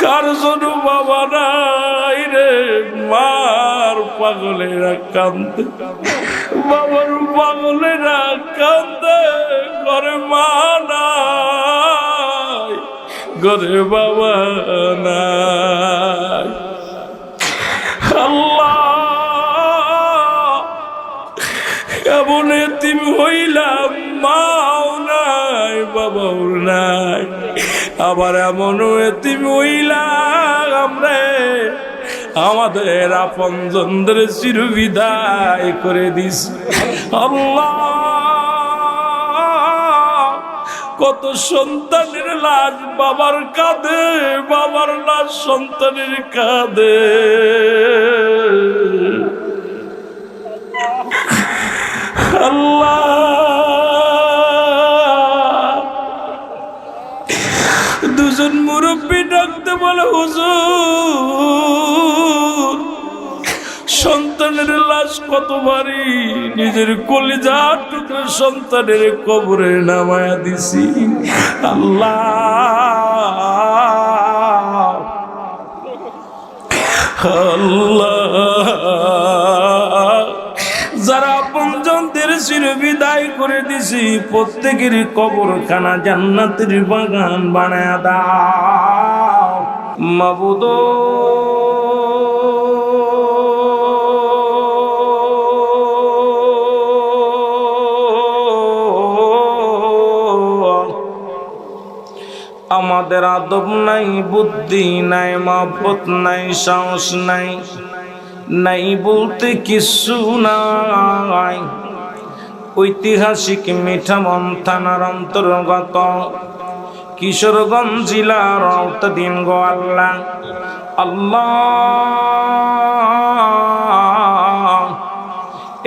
কার বাবা নাই রে? মার পাগলেরা কান্দে। বাবার পাগলেরা কান্দে। ঘরে মা নাই, ঘরে বাবা নাই। আল্লাহ, এমন এতিম হইলাম, মাও নাই বাবাও নাই। আবার এমন এতিম হইলাম রে। আমাদের আপন জনদের চির বিদায় করে দিস। কত সন্তানের লাশ বাবার কাঁধে, বাবার লাশ সন্তানের কাঁধে। আল্লাহ মুরব্বী ডাকতে বলে, হুজুর, সন্তানের লাশ কত ভারী? নিজের কলিজা টুকরে সন্তানের কবরে নামায়া দিছি। আল্লাহ আল্লাহ আপনজনদের বিদায় করে দিছি, প্রত্যেকের কবর কবরখানা জান্নাতের বাগান বানায় দাও। আমাদের আদব নাই, বুদ্ধি নাই, মহব্বত নাই, সাহস নাই নাই বলতে কিছু নাই। ঐতিহাসিক মিঠামন থানার অন্তর্গত কিশোরগঞ্জ জেলার আওতাধীন গো আল্লাহ। আল্লাহ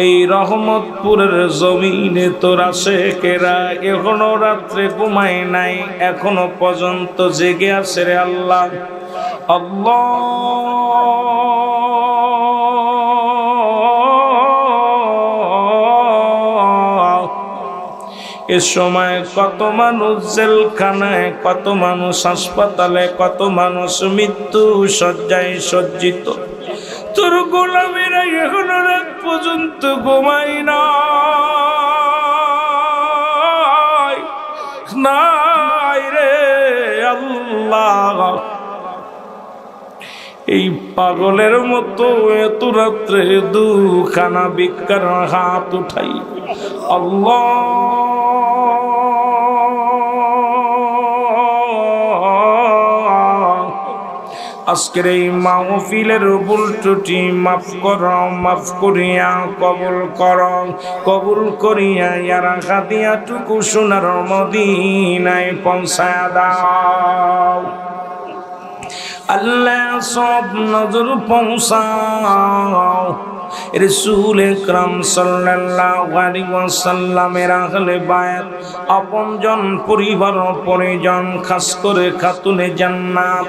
এই রহমতপুরের জমিনে তোরা শেখেরা এখনও রাত্রে ঘুমায় নাই, এখনও পর্যন্ত জেগে আছে রে আল্লাহ। আল্লাহ। এ সময় কত মানুষ জেলখানায়, কত মানুষ হাসপাতালে, কত মানুষ মৃত্যু শয্যায় সজ্জিত। তোর গোলামেরা এখনও রাত পর্যন্ত ঘুমাই নাই। নাই রে আল্লাহ। এই পাগলের মতো এত রাত্রে দুখানা বিজ্ঞান হাত উঠাই। আজকের এই মাহফিলের ভুল ত্রুটি মাফ কর, মাফ করিয়া কবুল কর। কবুল করিয়া ইয়ারা খাদিয়া টুকু সোনার মদিনায় পৌঁছায় দাও। আল্লাহ সব নজর পৌঁছাও। রসুল একরাম ওয়াসাল্লামের আহলে বায়াত আপনজন পরিবার পরিজন খাস করে খাতুনে জান্নাত,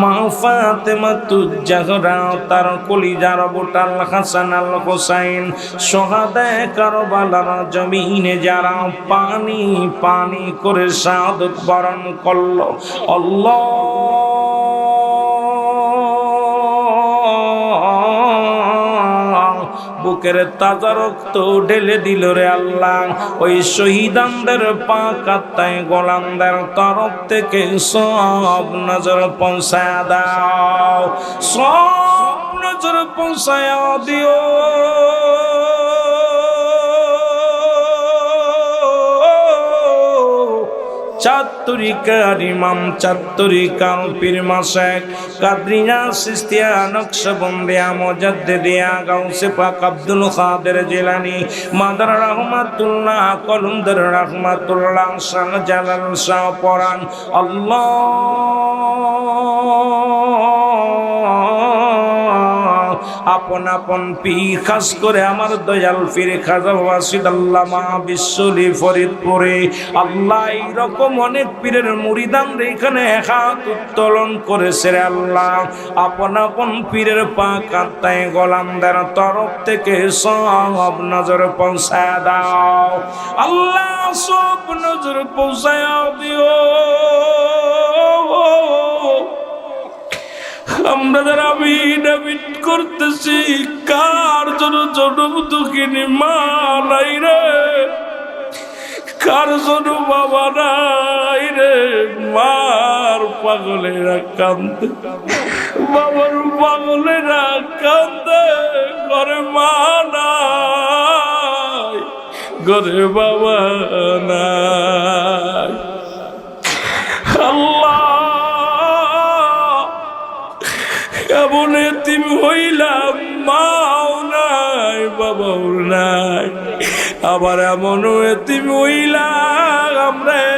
মা ফাতেমা তুজাহরা তার কলিজার বোটাল হাসান আল হোসাইন সোহাদায়ে কারবালার জমিনে যারা পানি পানি করে শাহাদত বরণ করল। আল্লাহ বুকের তাজা রক্ত ঢেলে দিল রে আল্লাহ। ওই শহীদানদের পা কাত্তায় গোলামদের তরফ থেকে সব নজর পৌঁছায় দাও। সব নজর পৌঁছায় দিও। চাত্তরিকার ইমাম চাত্তরিকার পীর মাসেক কাদরিয়া সিস্তিয়া নকশবন্দিয়া মজাদ্দিয়া গাউসে আব্দুল কাদের জিলানি। মাদার রহমাতুল্লাহ, কলুন্দর রহমাতুল্লাহ শাহ জালাল শাহ আল্লাহ আপন আপন পি খাস করে আমার দয়াল ফিরে খাজা ওয়াসিদ আল্লাহ মা বিশ্বলি ফরিদপুরে। আল্লাহ এইরকম অনেক পীরের মুরিদান এখানে হাত উত্তোলন করেছে রে আল্লাহ। আপন আপন পীরের পা কান্তায় গোলামদের তরফ থেকে সব নজর পৌঁছায় দাও। আল্লাহ সব নজর পৌঁছায় দিও। আমরা যারা আমিনামিন করতেছি, কার জন্য জন্ম দুঃখিনী মা নাই রে? কার জন্য বাবা নাই রে? মার পাগলেরা কান্দে, বাবার পাগলেরা কান্দে, ঘরে মা নাই, ঘরে বাবা নাই। আল্লাহ এমন এতিম হইলাম, মাও নাই, বাবাও নাই। আবার এমন এতিম হইলাম রে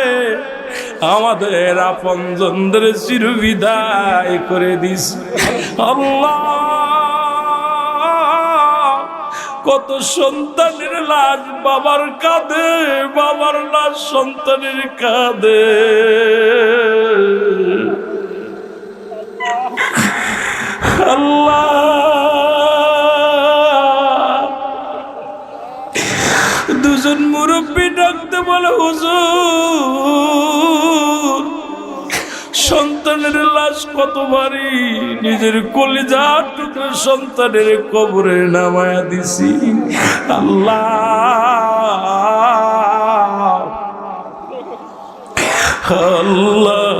আমাদের আপন জনদের চির বিদায় করে দিস। কত সন্তানের লাশ বাবার কাঁধে, বাবার লাশ সন্তানের কাঁধে। মুরব্বী ডাকতে বলে, হুজুর, সন্তানের লাশ কত ভারী নিজের কলিজা টুকরো সন্তানের কবরে নামায়া দিছি। আল্লাহ আল্লাহ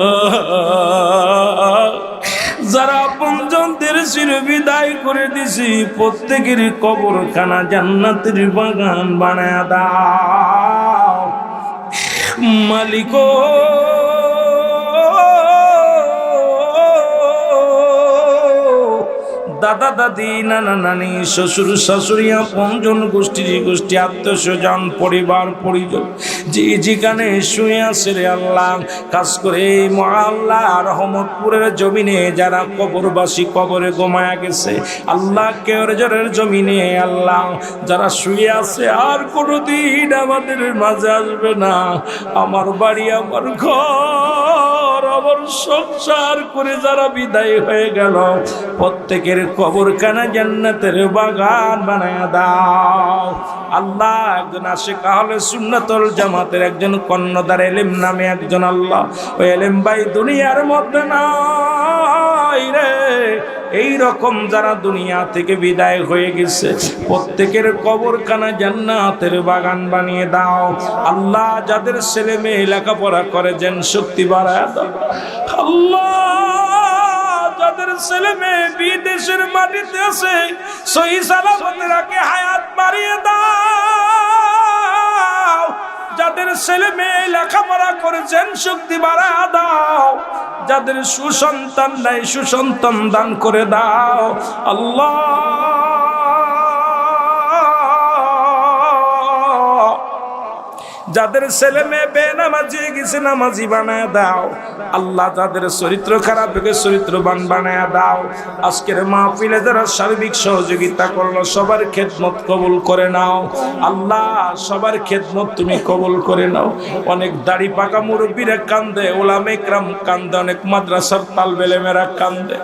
আপনজনদের চির বিদায় করে দিছি। প্রত্যেকের কবরখানা জান্নাতের বাগান বানায় দাও। মালিক দাদা, দাদি, নানা, নানি, শ্বশুর, শাশুড়ি আপনজন গোষ্ঠী গোষ্ঠী আত্মস্বজন পরিবার, পরিজন, যে যেখানে শুয়ে আছে রে আল্লাহ কাজ করে এই মহাল্লাহ রহমতপুরের জমিনে, যারা কবরবাসী কবরে গোমায়া গেছে, আল্লাহ কেওরের জমিনে, আল্লাহ, যারা শুয়ে আছে, আর কোনোদিন আমাদের মাঝে আসবে না। আমার বাড়ি, আমার ঘর, আমার সংসার করে যারা বিদায় হয়ে গেল, প্রত্যেকের কবরখানা জান্নাতের বাগান বানায় দাও। আল্লাহ একজন আশেক আহলে সুন্নাতুল জামাতের একজন কর্ণদার এলিম নামে একজন আল্লাহ। ওই এলিম ভাই, দুনিয়ার মধ্যে নাই রে। এই রকম যারা দুনিয়া থেকে বিদায় হয়ে গেছে, প্রত্যেকের কবরখানা জান্নাতের বাগান বানিয়ে দাও। আল্লাহ যাদের ছেলে মেয়ে লেখাপড়া করে যেন শক্তি বাড়ায় দাও। আল্লাহ যাদের ছেলে মেয়ে বিদেশের মাটিতে আছে সহি সালামতেরাকে হায়াত মারিয়ে দাও। যাদের ছেলে মেয়ে লেখাপড়া করেছেন, শক্তি বাড়া দাও। যাদের সুসন্তান নাই, সুসন্তান দান করে দাও। আল্লাহ যাদের ছেলে মেয়ে বেনামাজি গেছে, নামাজি বানায় দাও। আল্লাহ যাদের চরিত্র খারাপ চরিত্রবান বানায় দাও। আজকের মাহফিলে যারা সার্বিক সহযোগিতা করল, সবার খেদমত কবুল করে নাও। আল্লাহ, সবার খেদমত তুমি কবুল করে নাও। অনেক দাড়ি পাকা মুরব্বীরা কান্দে, ওলামে ক্রাম কান্দে, অনেক মাদ্রাসার তালবেলেমেরা কান্দে।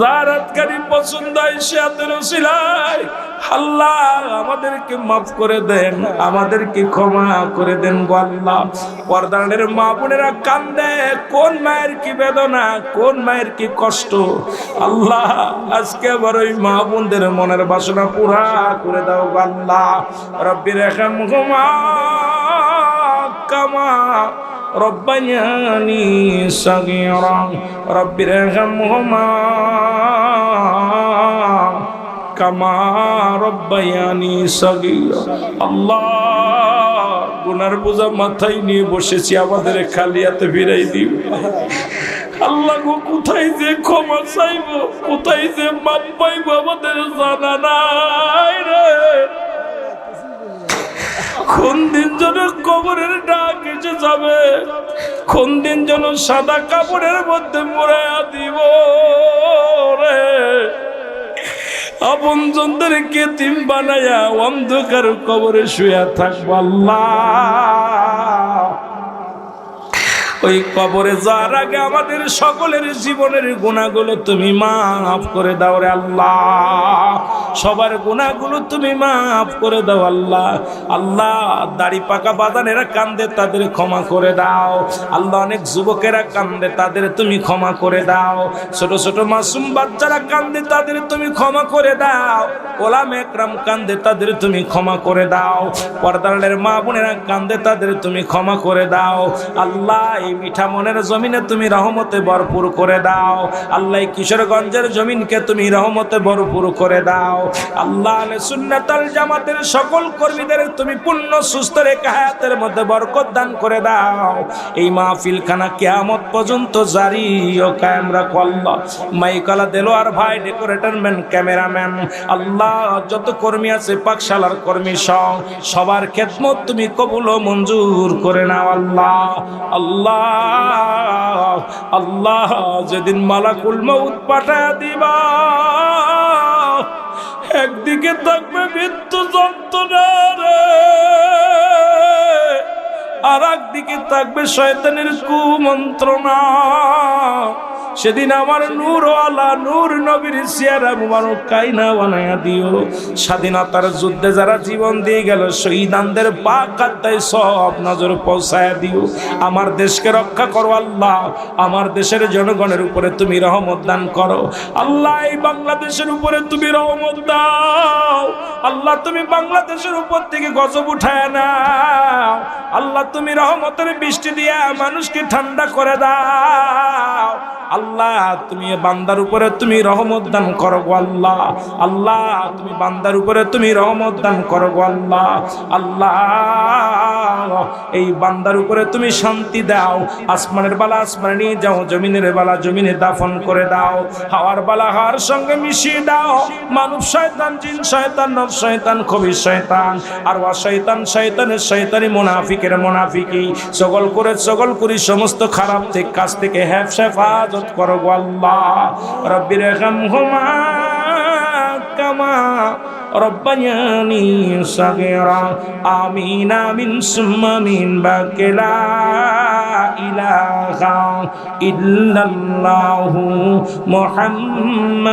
যার আতকারি পছন্দ হয় হাতের সিলাই। আল্লাহ আমাদেরকে মাফ করে দেন আমাদেরকে ক্ষমা করে দেন গো আল্লাহ পর্দানের মা বোনেরা কান্দে কোন মায়ের কি বেদনা কোন মায়ের কি কষ্ট আল্লাহ আজকে আবার ওই মা বোনদের মনের বাসনা পুরা করে দাও গো আল্লাহ রব্বির রেখাম কামা ربياني صغيرا رب ارحمهما কামা রব্বায়ানি সগীরা। আল্লাহ, গুনার বোঝা মাথায় নিয়ে বসেছি, আমাদের খালিয়াতে ফিরাই দিও। আল্লাহ গো, কোথায় যে ক্ষমা চাইব, কোথায় যে মাপ পাইব আমাদের জানা নাই রে। কোন দিন যেন কবরের ডাক এসে যাবে, কোন দিন যেন সাদা কাপড়ের মধ্যে মোড়াইয়া দিব রে। আপন জনদেরকে তিম বানায়া অন্ধকার কবরে শুয়া থাকব আল্লাহ। ওই কবরে যাওয়ার আগে আমাদের সকলের জীবনের গুণাগুলো তুমি মাফ করে দাও রে আল্লাহ। সবার গুণাগুলো তুমি মাফ করে দাও আল্লাহ। আল্লাহ, দাড়ি পাকা বাদানেরা কান্দে তাদের ক্ষমা করে দাও। আল্লাহ, অনেক যুবকেরা কান্দে তাদের তুমি ক্ষমা করে দাও। ছোট ছোট মাসুম বাচ্চারা কান্দে তাদের তুমি ক্ষমা করে দাও। ওলাম একরাম কান্দে তাদের তুমি ক্ষমা করে দাও। পর্দারের মা বোনেরা কান্দে তাদের তুমি ক্ষমা করে দাও। আল্লাহ, এই মিঠা মনের জমিনে তুমি রহমতে ভরপুর করে দাও। আল্লাহ কিশোরগঞ্জের জমিনকে তুমি রহমতে ভরপুর করে দাও। আল্লাহ জামাতের সকল কর্মীদের তুমি পূর্ণ সুস্থ রেখে হায়াতের মধ্যে বরকত দান করে দাও। এই মাহফিল খানা কেয়ামত পর্যন্ত জারি ও কায়েম রাখো আল্লাহ। মাইকালা দেলোয়ার ভাই, ডেকোরেটর ম্যান, ক্যামেরাম্যান, আল্লাহ যত কর্মী আছে, পাকশালার কর্মী সং সবার খেদমত তুমি কবুল মঞ্জুর করে নাও আল্লাহ। আল্লাহ আল্লাহ যেদিন মালাকুল মৌত পাঠা দিবা। একদিকে থাকবে মৃত্যু যন্ত্রণার আর একদিকে থাকবে শয়তানের কুমন্ত্রণা। সেদিন আমার নূর আলা নূর নবীর সিয়ারা মুবারক কাইনা বানায়া দিও। স্বাধীনতার যুদ্ধে যারা জীবন দিয়ে গেল, শহীদানদের পাক কাত্তায় সব নজর পৌঁছায়া দিও। আমার দেশকে রক্ষা করো আল্লাহ, আমার দেশের জনগণের উপরে তুমি রহমত দান করো। আল্লাহ, এই বাংলাদেশের উপরে তুমি রহমত দাও। আল্লাহ, তুমি বাংলাদেশের উপর থেকে গজব উঠায় না আল্লাহ, তুমি রহমতের বৃষ্টি দিয়া মানুষকে ঠান্ডা করে দাও। আল্লাহ, তুমি বান্দার উপরে তুমি রহমত দান করো আল্লাহ। আল্লাহ, তুমি বান্দার উপরে তুমি রহমত দান করো আল্লাহ। আল্লাহ, এই বান্দার উপরে তুমি শান্তি দাও। আসমানের বালা আসমানে নিয়ে যাও, জমিনের বালা জমিনে দাফন করে দাও। হাওয়ার বালা হাওয়ার সঙ্গে মিশিয়ে দাও। মানব শয়তান, জিন শয়তান, নব শয়তান, কবি শয়তান, আর ওয়া শয়তান, শয়তানের শয়তানি মুনাফিকের মুনাফিকি। সকল করে সকল করি, সমস্ত খারাপ থেকে, কাজ থেকে হ্যাফ হেফাজত হেফাজত করো গো আল্লাহ। রব্বি হুমা কামা রব্বানি সগেরা। আমিন আমিন সুমিন বাকেলা ইলাহা ইল্লাল্লাহু